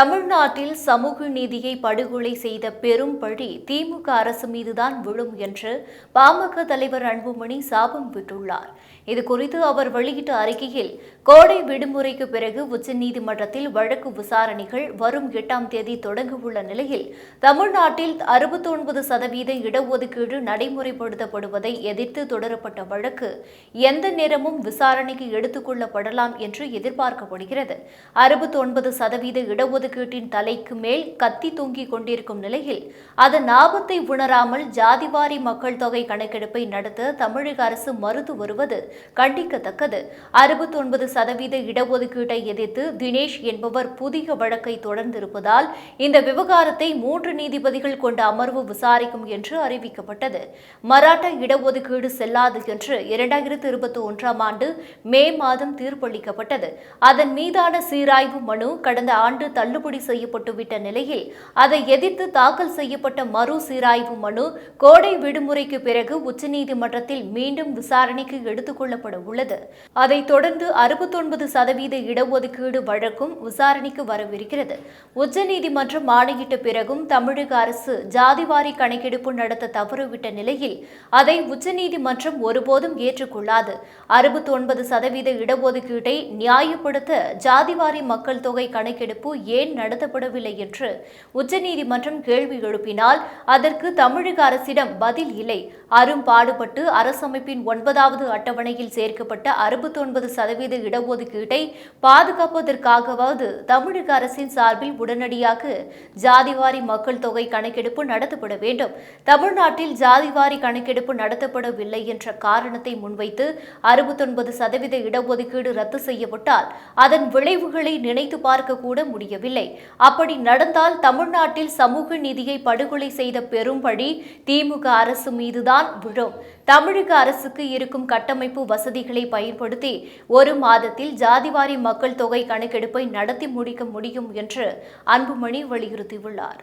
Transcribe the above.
தமிழ்நாட்டில் சமூக நீதியை படுகொலை செய்த பெரும் பழி திமுக அரசு மீதுதான் விழும் என்று பாமக தலைவர் அன்புமணி சாபம் விட்டுள்ளார். இது குறித்து அவர் வெளியிட்ட அறிக்கையில் கோடை விடுமுறைக்கு பிறகு உச்சநீதிமன்றத்தில் வழக்கு விசாரணைகள் வரும் எட்டாம் தேதி தொடங்க உள்ள நிலையில் தமிழ்நாட்டில் அறுபத்தொன்பது சதவீத இடஒதுக்கீடு நடைமுறைப்படுத்தப்படுவதை எதிர்த்து தொடரப்பட்ட வழக்கு எந்த நேரமும் விசாரணைக்கு எடுத்துக்கொள்ளப்படலாம் என்று எதிர்பார்க்கப்படுகிறது. அறுபத்தொன்பது சதவீத இடஒதுக்கீட்டின் தலைக்கு மேல் கத்தி தூங்கிக் கொண்டிருக்கும் நிலையில் அதன் ஆபத்தை உணராமல் ஜாதிவாரி மக்கள் தொகை கணக்கெடுப்பை நடத்த தமிழக அரசு மறுத்து வருவது கண்டிக்கத்தக்கது. அறுபத்தொன்பது சதவீத இடஒதுக்கீட்டை எதிர்த்து தினேஷ் என்பவர் புதிய வழக்கை தொடர்ந்திருப்பதால் இந்த விவகாரத்தை மூன்று நீதிபதிகள் கொண்ட அமர்வு விசாரிக்கும் என்று அறிவிக்கப்பட்டது. மராட்டா இடஒதுக்கீடு செல்லாது என்று இரண்டாயிரத்து இருபத்தி ஒன்றாம் ஆண்டு மே மாதம் தீர்ப்பளிக்கப்பட்டது. அதன் மீதான சீராய்வு மனு கடந்த ஆண்டு தள்ளி தள்ளுபடி செய்யப்பட்டுவிட்ட நிலையில் அதை எதிர்த்து தாக்கல் செய்யப்பட்ட மறு சீராய்வு மனு கோடை விடுமுறைக்கு பிறகு உச்சநீதிமன்றத்தில் மீண்டும் விசாரணைக்கு எடுத்துக்கொள்ளப்பட உள்ளது. அதைத் தொடர்ந்து அறுபத்தொன்பது சதவீத இடஒதுக்கீடு வழக்கும் விசாரணைக்கு வரவிருக்கிறது. உச்சநீதிமன்றம் ஆணையிட்ட பிறகும் தமிழக அரசு ஜாதிவாரி கணக்கெடுப்பு நடத்த தவறுவிட்ட நிலையில் அதை உச்சநீதிமன்றம் ஒருபோதும் ஏற்றுக்கொள்ளாது. அறுபத்தொன்பது சதவீத இடஒதுக்கீட்டை நியாயப்படுத்த ஜாதிவாரி மக்கள் தொகை கணக்கெடுப்பு ஏ ஏன் நடத்தப்படவில்லை என்று உச்சநீதிமன்றம் கேள்வி எழுப்பினால் அதற்கு தமிழக அரசிடம் பதில் இல்லை. அரும் பாடுபட்டு அரசமைப்பின் ஒன்பதாவது அட்டவணையில் சேர்க்கப்பட்ட அறுபத்தொன்பது சதவீத இடஒதுக்கீட்டை பாதுகாப்பதற்காகவாவது தமிழக அரசின் சார்பில் உடனடியாக ஜாதிவாரி மக்கள் தொகை கணக்கெடுப்பு நடத்தப்பட வேண்டும். தமிழ்நாட்டில் ஜாதிவாரி கணக்கெடுப்பு நடத்தப்படவில்லை என்ற காரணத்தை முன்வைத்து அறுபத்தொன்பது சதவீத இடஒதுக்கீடு ரத்து செய்யப்பட்டால் அதன் விளைவுகளை நினைத்து பார்க்க கூட முடியவில்லை. அப்படி நடந்தால் தமிழ்நாட்டில் சமூக நீதியை படுகொலை செய்த பெரும்படி திமுக அரசு மீதுதான் விழும். தமிழக அரசுக்கு இருக்கும் கட்டமைப்பு வசதிகளை பயன்படுத்தி ஒரு மாதத்தில் ஜாதிவாரி மக்கள் தொகை கணக்கெடுப்பை நடத்தி முடிக்க முடியும் என்று அன்புமணி வலியுறுத்தியுள்ளார்.